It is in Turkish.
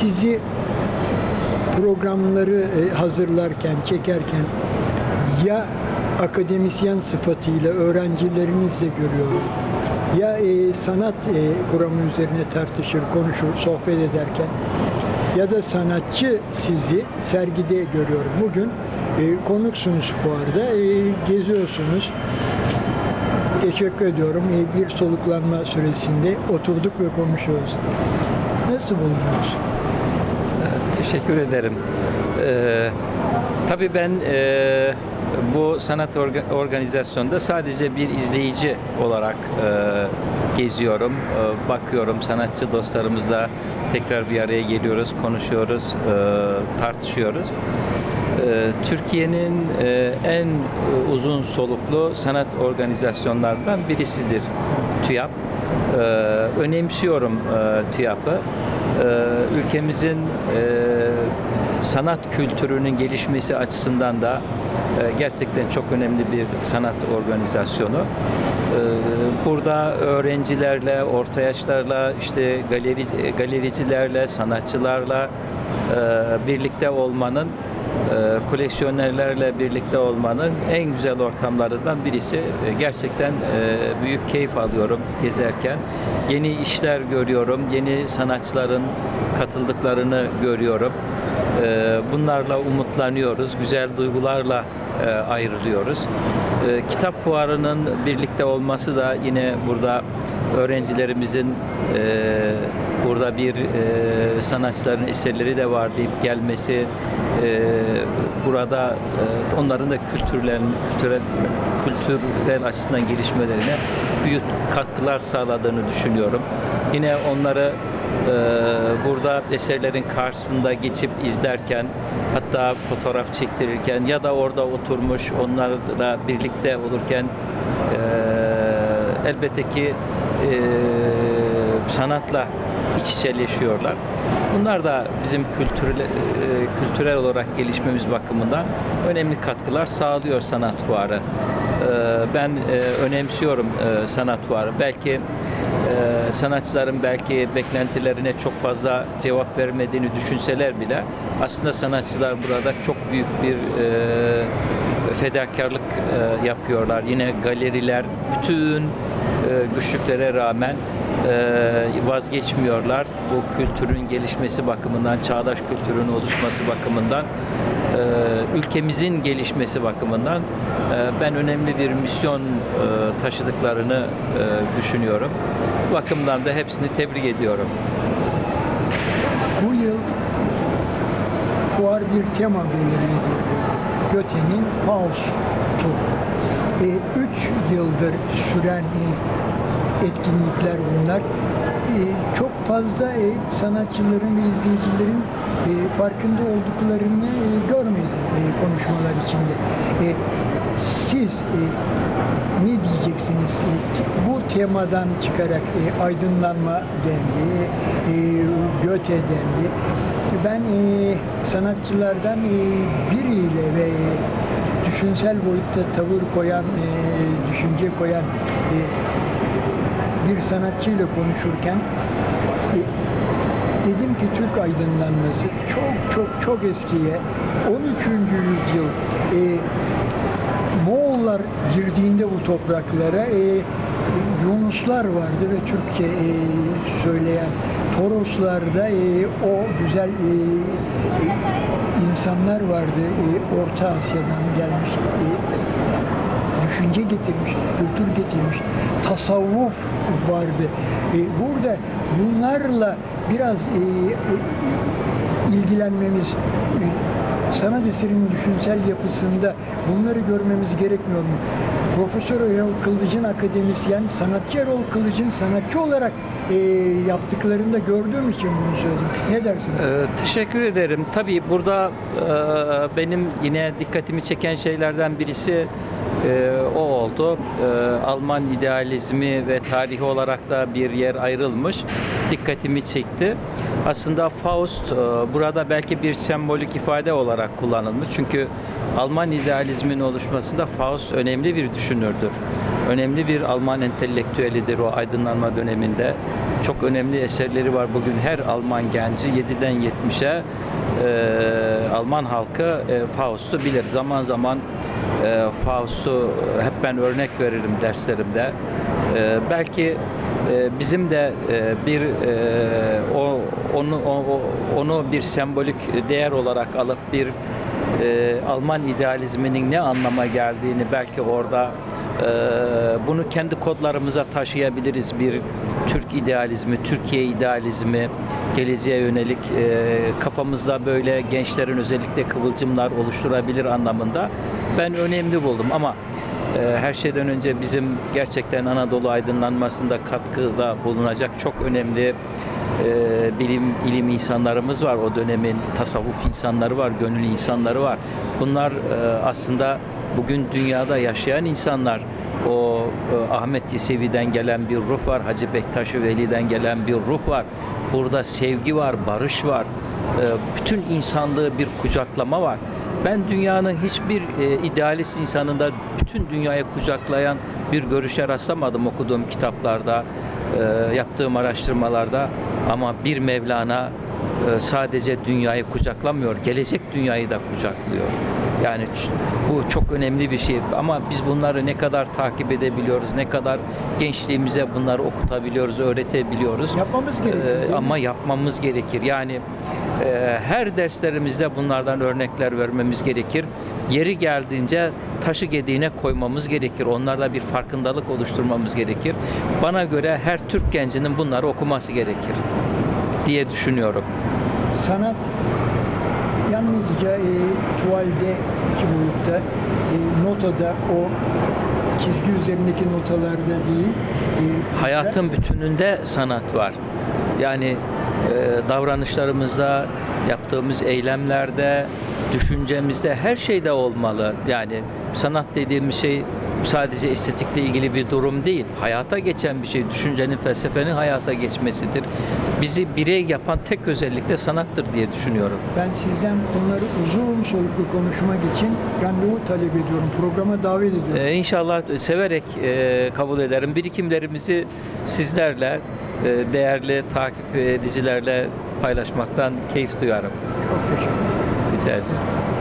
sizi programları e, hazırlarken, çekerken ya akademisyen sıfatıyla öğrencilerinizle görüyorum ya e, sanat e, kuramı üzerine tartışır, konuşur, sohbet ederken ya da sanatçı sizi sergide görüyorum. Bugün e, konuksunuz fuarda, e, geziyorsunuz. Teşekkür ediyorum. E, bir soluklanma süresinde oturduk ve konuşuyoruz. Nasıl buldunuz? Teşekkür ederim. Ee, tabii ben e, bu sanat orga- organizasyonda sadece bir izleyici olarak e, geziyorum, e, bakıyorum sanatçı dostlarımızla tekrar bir araya geliyoruz, konuşuyoruz, e, tartışıyoruz. E, Türkiye'nin e, en e, uzun soluklu sanat organizasyonlarından birisidir TÜYAP. E, önemsiyorum e, TÜYAP'ı. E, ülkemizin e, sanat kültürünün gelişmesi açısından da e, gerçekten çok önemli bir sanat organizasyonu. E, burada öğrencilerle, orta yaşlarla, işte galeri, galericilerle, sanatçılarla e, birlikte olmanın e, koleksiyonerlerle birlikte olmanın en güzel ortamlarından birisi. E, Gerçekten e, büyük keyif alıyorum gezerken. Yeni işler görüyorum, yeni sanatçıların katıldıklarını görüyorum. E, Bunlarla umutlanıyoruz, güzel duygularla e, ayrılıyoruz. E, Kitap fuarının birlikte olması da yine burada öğrencilerimizin e, burada bir e, sanatçıların eserleri de var deyip gelmesi e, burada e, onların da kültürlerin kültürel kültürel açısından gelişmelerine büyük katkılar sağladığını düşünüyorum. Yine onları e, burada eserlerin karşısında geçip izlerken hatta fotoğraf çektirirken ya da orada oturmuş onlarla birlikte olurken e, elbette ki e, sanatla iç içeleşiyorlar. Bunlar da bizim kültürel, e, kültürel olarak gelişmemiz bakımından önemli katkılar sağlıyor sanat fuarı. E, ben e, önemsiyorum e, sanat fuarı. Belki sanatçıların belki beklentilerine çok fazla cevap vermediğini düşünseler bile aslında sanatçılar burada çok büyük bir fedakarlık yapıyorlar. Yine galeriler bütün güçlüklere rağmen vazgeçmiyorlar. Bu kültürün gelişmesi bakımından, çağdaş kültürün oluşması bakımından, e, ülkemizin gelişmesi bakımından e, ben önemli bir misyon e, taşıdıklarını e, düşünüyorum. Bu bakımdan da hepsini tebrik ediyorum. Bu yıl fuar bir tema belirledi. Göte'nin Faust'u. E, üç yıldır süren etkinlikler bunlar. E, çok fazla e, sanatçıların ve izleyicilerin e, farkında olduklarını e, görmedim konuşmalar içinde. Siz ne diyeceksiniz? Bu temadan çıkarak aydınlanma dendi, e, Göte dendi. Ben e, sanatçılardan e, biriyle ve e, düşünsel boyutta tavır koyan, e, düşünce koyan e, bir sanatçıyla konuşurken e, dedim ki Türk aydınlanması çok çok çok eskiye 13. yüzyıl e, Moğollar girdiğinde bu topraklara e, Yunuslar vardı ve Türkçe e, söyleyen Toroslarda e, o güzel e, insanlar vardı. E, Orta Asya'dan gelmiş. E, düşünce getirmiş, kültür getirmiş, tasavvuf vardı. E, burada bunlarla biraz e, e, ilgilenmemiz, e, sanat eserinin düşünsel yapısında bunları görmemiz gerekmiyor mu? Profesör Erol Kılıç'ın akademisyen, sanatçı Erol Kılıç'ın sanatçı olarak e, yaptıklarını da gördüğüm için bunu söyledim. Ne dersiniz? Ee, teşekkür ederim. Tabii burada e, benim yine dikkatimi çeken şeylerden birisi e, o oldu. E, Alman idealizmi ve tarihi olarak da bir yer ayrılmış. Dikkatimi çekti. Aslında Faust e, burada belki bir sembolik ifade olarak kullanılmış. Çünkü Alman idealizmin oluşmasında Faust önemli bir düşünürdür. Önemli bir Alman entelektüelidir o aydınlanma döneminde. Çok önemli eserleri var bugün her Alman genci 7'den 70'e e, Alman halkı e, Faust'u bilir. Zaman zaman e, Faust'u hep ben örnek veririm derslerimde. E, belki e, bizim de e, bir e, o onu o- onu bir sembolik değer olarak alıp bir e, Alman idealizminin ne anlama geldiğini belki orada bunu kendi kodlarımıza taşıyabiliriz. Bir Türk idealizmi, Türkiye idealizmi, geleceğe yönelik e, kafamızda böyle gençlerin özellikle kıvılcımlar oluşturabilir anlamında ben önemli buldum. Ama e, her şeyden önce bizim gerçekten Anadolu aydınlanmasında katkıda bulunacak çok önemli e, bilim ilim insanlarımız var. O dönemin tasavvuf insanları var gönül insanları var. Bunlar e, aslında bugün dünyada yaşayan insanlar o e, Ahmet Yesevi'den gelen bir ruh var Hacı Bektaş Veli'den gelen bir ruh var burada sevgi var barış var e, bütün insanlığı bir kucaklama var ben dünyanın hiçbir e, idealist insanında bütün dünyayı kucaklayan bir görüşe rastlamadım okuduğum kitaplarda, e, yaptığım araştırmalarda. Ama bir Mevlana e, sadece dünyayı kucaklamıyor, gelecek dünyayı da kucaklıyor. Yani bu çok önemli bir şey ama biz bunları ne kadar takip edebiliyoruz, ne kadar gençliğimize bunları okutabiliyoruz, öğretebiliyoruz. Yapmamız gerekiyor. Ee, ama yapmamız gerekir. Yani e, her derslerimizde bunlardan örnekler vermemiz gerekir. Yeri geldiğince taşı gediğine koymamız gerekir. Onlarla bir farkındalık oluşturmamız gerekir. Bana göre her Türk gencinin bunları okuması gerekir diye düşünüyorum. Sanat yalnızca e, tuvalde iki boyutta e, notada o çizgi üzerindeki notalarda değil e, Hayatın bütününde sanat var. Yani e, davranışlarımızda, yaptığımız eylemlerde, düşüncemizde her şeyde olmalı. Yani sanat dediğimiz şey sadece estetikle ilgili bir durum değil. Hayata geçen bir şey. Düşüncenin, felsefenin hayata geçmesidir. Bizi birey yapan tek özellik de sanattır diye düşünüyorum. ben sizden bunları uzun soluklu konuşmak için randevu talep ediyorum. Programa davet ediyorum. Ee, inşallah severek e, kabul ederim. Birikimlerimizi sizlerle, e, değerli takip edicilerle paylaşmaktan keyif duyarım. Çok teşekkür ederim. Rica ederim.